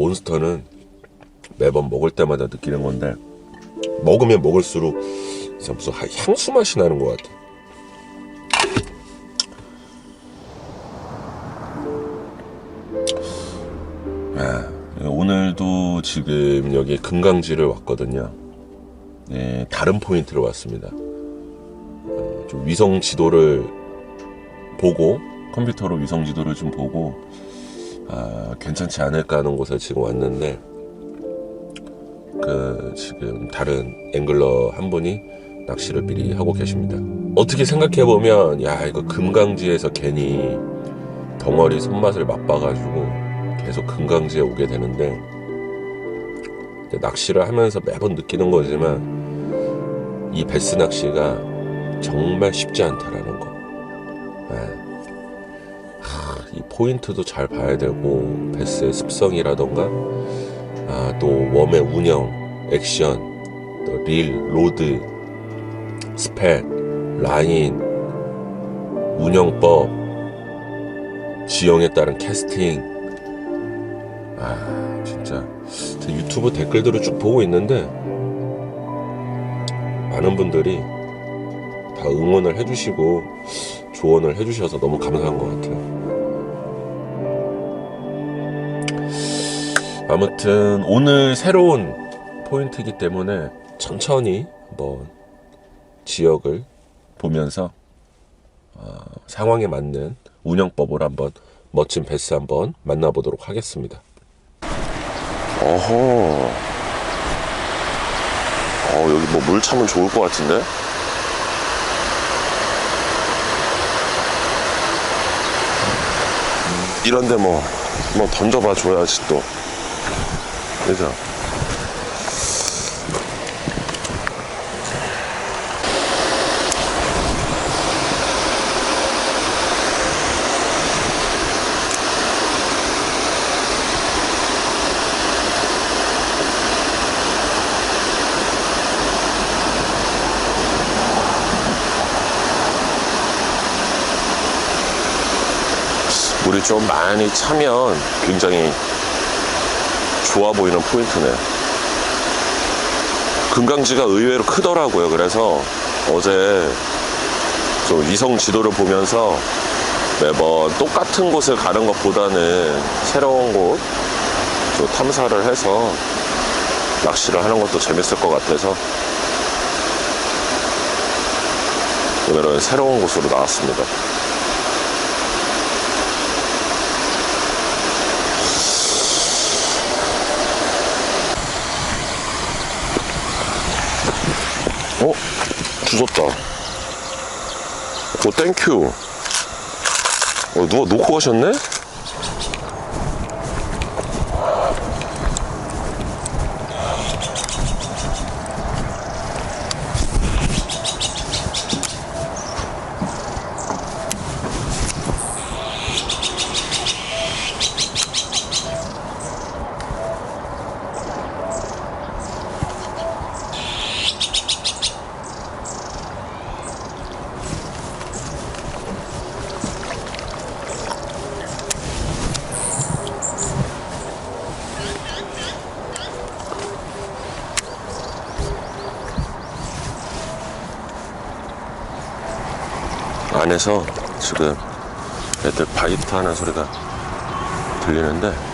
몬스터는 매번 먹을 때마다 느끼는 건데 먹으면 먹을수록 무슨 하- 향수 맛이 나는 것 같아. 아, 오늘도 지금 여기 금강지를 왔거든요. 네, 다른 포인트로 왔습니다. 어, 좀 위성 지도를 보고 컴퓨터로 위성 지도를 좀 보고 아, 괜찮지 않을까 하는 곳에 지금 왔는데 그 지금 다른 앵글러 한 분이 낚시를 미리 하고 계십니다. 어떻게 생각해 보면 야 이거 금강지에서 괜히 덩어리 손맛을 맛봐가지고 계속 금강지에 오게 되는데 낚시를 하면서 매번 느끼는 거지만 이 베스 낚시가 정말 쉽지 않다라는 거. 예. 하, 이 포인트도 잘 봐야 되고 베스의 습성이라던가 아, 또 웜의 운영, 액션, 또 릴, 로드, 스펙, 라인, 운영법, 지형에 따른 캐스팅. 아, 진짜. 제 유튜브 댓글들을 쭉 보고 있는데, 많은 분들이 다 응원을 해주시고, 조언을 해주셔서 너무 감사한 것 같아요. 아무튼, 오늘 새로운 포인트이기 때문에 천천히 한번 지역을 보면서 어, 상황에 맞는 운영법을 한번 멋진 베스 한번 만나보도록 하겠습니다. 어허. 어, 여기 뭐 물 차면 좋을 것 같은데? 이런데 뭐, 뭐 던져봐 줘야지 또. 그죠? 물이 좀 많이 차면 굉장히 좋아 보이는 포인트네. 금강지가 의외로 크더라고요. 그래서 어제 좀 위성 지도를 보면서 매번 똑같은 곳을 가는 것보다는 새로운 곳좀 탐사를 해서 낚시를 하는 것도 재밌을 것 같아서 오늘은 새로운 곳으로 나왔습니다. 어? 주웠다. 오, 땡큐. 어, 누가 놓고 가셨네? 안에서 지금 애들 바이트 하는 소리가 들리는데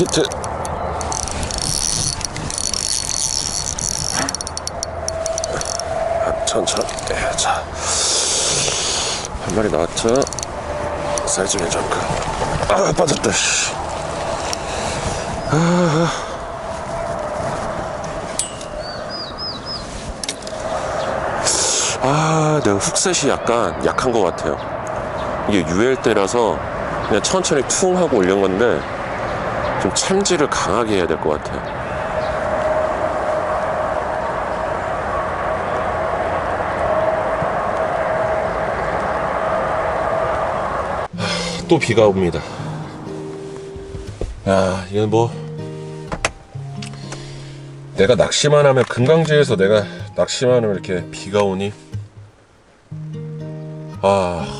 히트. 아, 천천히. 네, 자. 한 마리 나왔죠? 사이즈는 잠깐. 아, 빠졌다, 씨. 아, 내가 훅셋이 약간 약한 것 같아요. 이게 UL 때라서 그냥 천천히 퉁 하고 올린 건데 좀 참지를 강하게 해야 될 것 같아요. 또 비가 옵니다. 야, 이건 뭐 내가 낚시만 하면 금강지에서 내가 낚시만 하면 이렇게 비가 오니 아, 씨,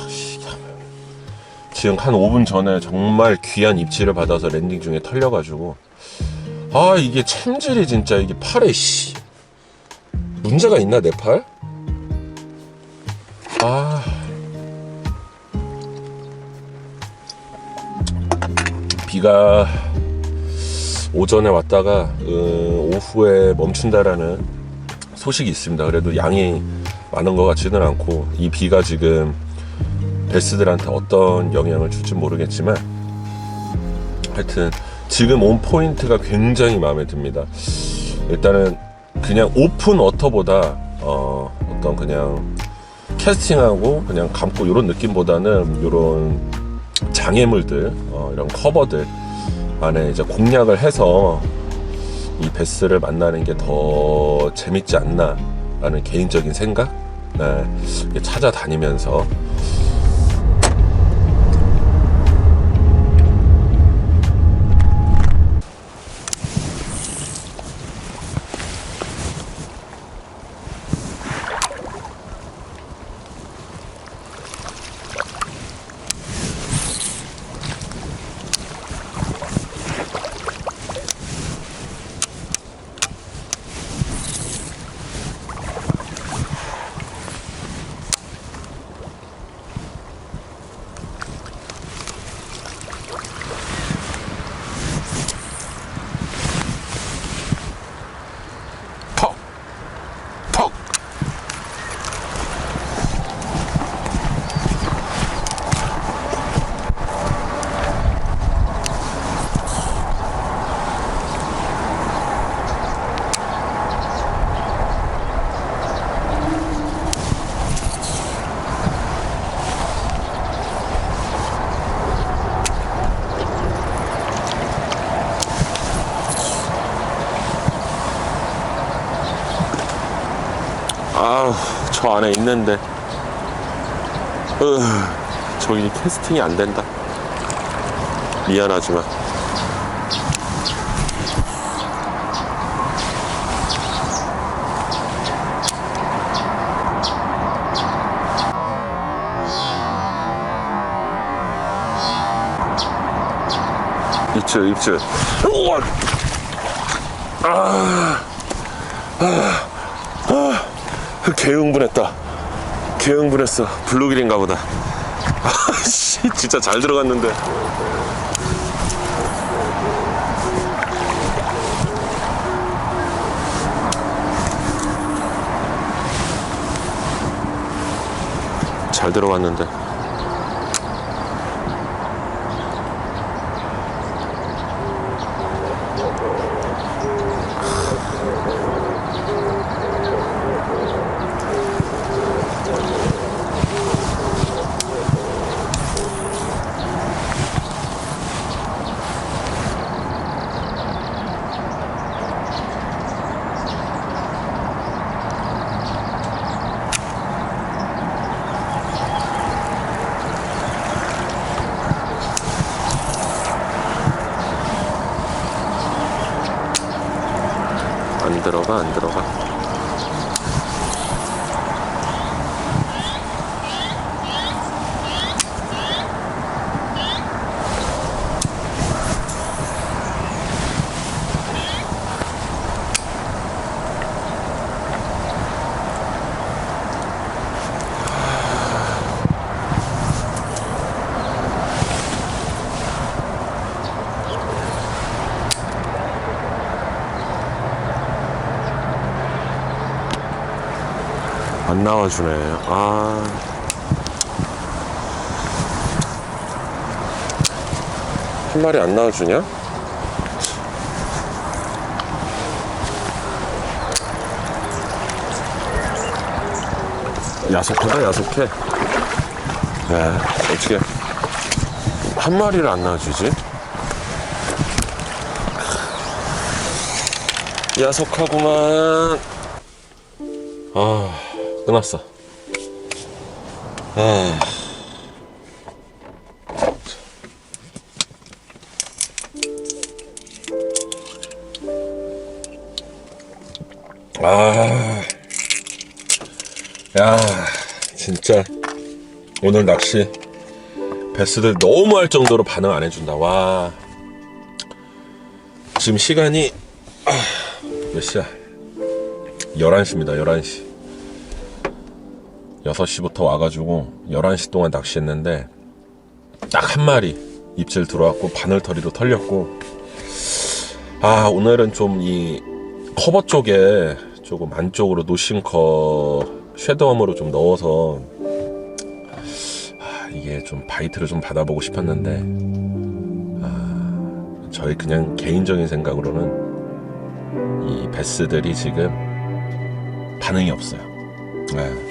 지금 한 5분 전에 정말 귀한 입질을 받아서 랜딩 중에 털려가지고 아 이게 참질이 진짜 이게 팔에 씨 문제가 있나 내 팔? 아. 비가 오전에 왔다가 어, 오후에 멈춘다라는 소식이 있습니다. 그래도 양이 많은 것 같지는 않고 이 비가 지금 베스들한테 어떤 영향을 줄지 모르겠지만 하여튼 지금 온 포인트가 굉장히 마음에 듭니다. 일단은 그냥 오픈 워터보다 어, 어떤 그냥 캐스팅하고 그냥 감고 이런 느낌보다는 이런 장애물들 어, 이런 커버들 안에 이제 공략을 해서 이 베스를 만나는 게 더 재밌지 않나 라는 개인적인 생각 네, 찾아다니면서 퍽! 퍽! 아우, 저 안에 있는데. 으, 저기 캐스팅이 안 된다. 미안하지만. 입질, 입질. 우와! 개흥분했다. 개흥분했어. 블루길인가 보다. 아씨, 진짜 잘 들어갔는데. 잘 들어갔는데. 안 들어가, 안 나와주네. 아. 한 마리 안 나와주냐? 야속하다, 야속해. 야, 어떻게. 한 마리를 안 나와주지? 야속하구만. 아, 끝났어. 아. 아. 야, 진짜. 오늘 낚시. 베스들 너무 할 정도로 반응 안 해준다. 와. 지금 시간이, 아, 몇 시야? 11시입니다, 11시. 6시부터 와가지고 11시 동안 낚시했는데 딱 한 마리 입질 들어왔고 바늘터리로 털렸고 아 오늘은 좀 이 커버 쪽에 조금 안쪽으로 노싱커 쉐드웜으로 좀 넣어서 아, 이게 좀 바이트를 좀 받아보고 싶었는데 아, 저희 그냥 개인적인 생각으로는 이 베스들이 지금 반응이 없어요. 네.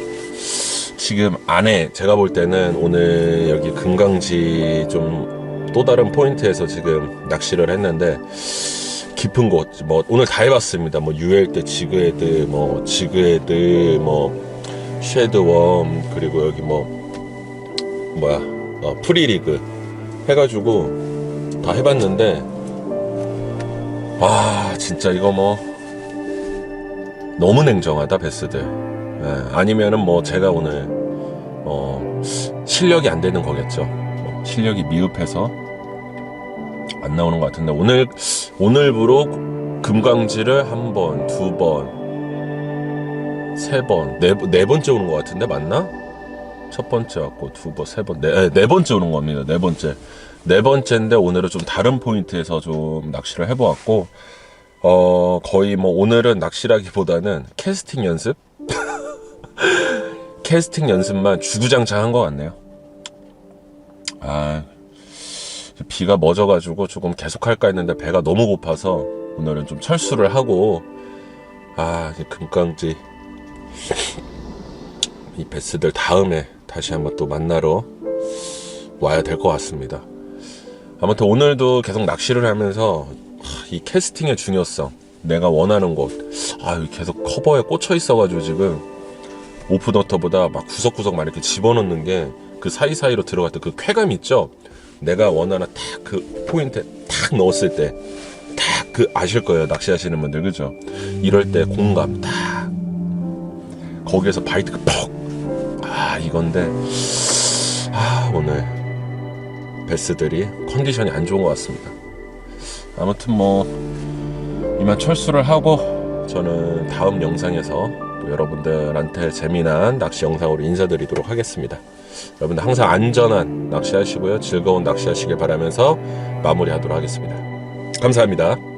지금 안에 제가 볼 때는 오늘 여기 금강지 좀 또 다른 포인트에서 지금 낚시를 했는데 깊은 곳, 뭐 오늘 다 해봤습니다. 뭐 유엘대 지그헤드, 뭐 지그헤드, 뭐 쉐드웜 그리고 여기 뭐 뭐야 어, 프리리그 해가지고 다 해봤는데 아 진짜 이거 뭐 너무 냉정하다 베스들. 예, 아니면은 뭐 제가 오늘 어, 실력이 안 되는 거겠죠. 뭐 실력이 미흡해서 안 나오는 것 같은데 오늘 오늘부로 금강지를 한 번, 두 번, 세 번, 네, 번- 네 번째 오는 것 같은데 맞나? 첫 번째 왔고 두 번, 세 번, 네, 네, 네 번째 오는 겁니다. 네 번째. 네 번째인데 오늘은 좀 다른 포인트에서 좀 낚시를 해보았고 어 거의 뭐 오늘은 낚시라기보다는 캐스팅 연습 캐스팅 연습만 주구장창 한 것 같네요. 아, 비가 멎어가지고 조금 계속 할까 했는데 배가 너무 고파서 오늘은 좀 철수를 하고, 아, 금강지 이 베스들 다음에 다시 한번 또 만나러 와야 될 것 같습니다. 아무튼 오늘도 계속 낚시를 하면서 하, 이 캐스팅의 중요성, 내가 원하는 곳, 아, 계속 커버에 꽂혀 있어가지고 지금 오프너터보다 막 구석구석 막 이렇게 집어넣는 게 그 사이사이로 들어갈 때그 쾌감 있죠? 내가 원하는 딱 그 포인트에 딱 넣었을 때 딱 그 아실 거예요. 낚시하시는 분들, 그죠? 이럴 때 공감 딱 거기에서 바이트가 퍽! 아, 이건데 아, 오늘 베스들이 컨디션이 안 좋은 것 같습니다. 아무튼 뭐 이만 철수를 하고 저는 다음 영상에서 또 여러분들한테 재미난 낚시 영상으로 인사드리도록 하겠습니다. 여러분들 항상 안전한 낚시 하시고요. 즐거운 낚시 하시길 바라면서 마무리하도록 하겠습니다. 감사합니다.